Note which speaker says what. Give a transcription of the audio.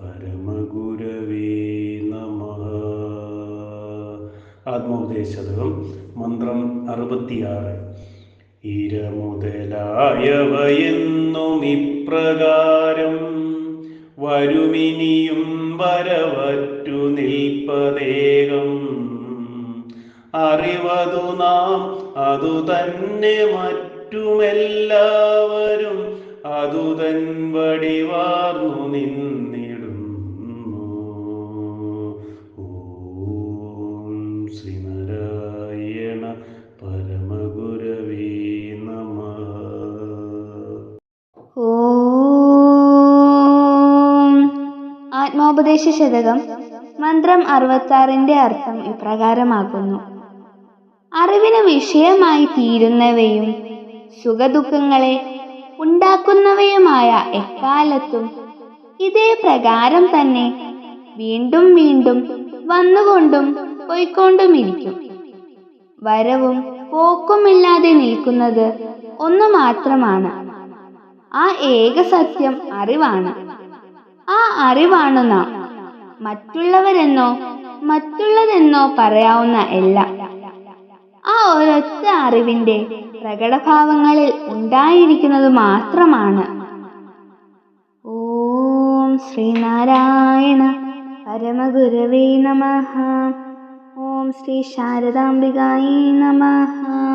Speaker 1: പരമഗുരവേ നമ. ആത്മോപദേശതകം മന്ത്രം അറുപത്തിയാറ്. ഇര മുതലായവയെന്നും ഇപ്രകാരം വരുമിനിയും വരവറ്റു നിൽപ്പതേകം. അറിവതു നാം അതു തന്നെ മറ്റുമെല്ലാവരും അതുതൻ വടിവാർന്നു
Speaker 2: നിന്നിടും ആത്മോപദേശ ശതകം മന്ത്രം അറുപത്താറിന്റെ അർത്ഥം ഇപ്രകാരമാകുന്നു അറിവിന് വിഷയമായി തീരുന്നവയും സുഖദുഃഖങ്ങളെ ഉണ്ടാക്കുന്നവയുമായ എക്കാലത്തും ഇതേ പ്രകാരം തന്നെ വീണ്ടും വീണ്ടും വന്നുകൊണ്ടും പോയിക്കൊണ്ടുമിരിക്കും. വരവും പോക്കുമില്ലാതെ നിൽക്കുന്നത് ഒന്നു മാത്രമാണ്. ആ ഏക സത്യം അറിവാണ്. ആ അറിവാണ് നാം മറ്റുള്ളവരെന്നോ മറ്റുള്ളതെന്നോ പറയാവുന്ന എല്ലാം. ആ ഒരൊറ്റ അറിവിന്റെ പ്രകടഭാവങ്ങളിൽ ഉണ്ടായിരിക്കുന്നത് മാത്രമാണ്. ഓം ശ്രീനാരായണ പരമഗുരവേ നമഃ. ഓം ശ്രീ ശാരദാംബികായി നമഃ.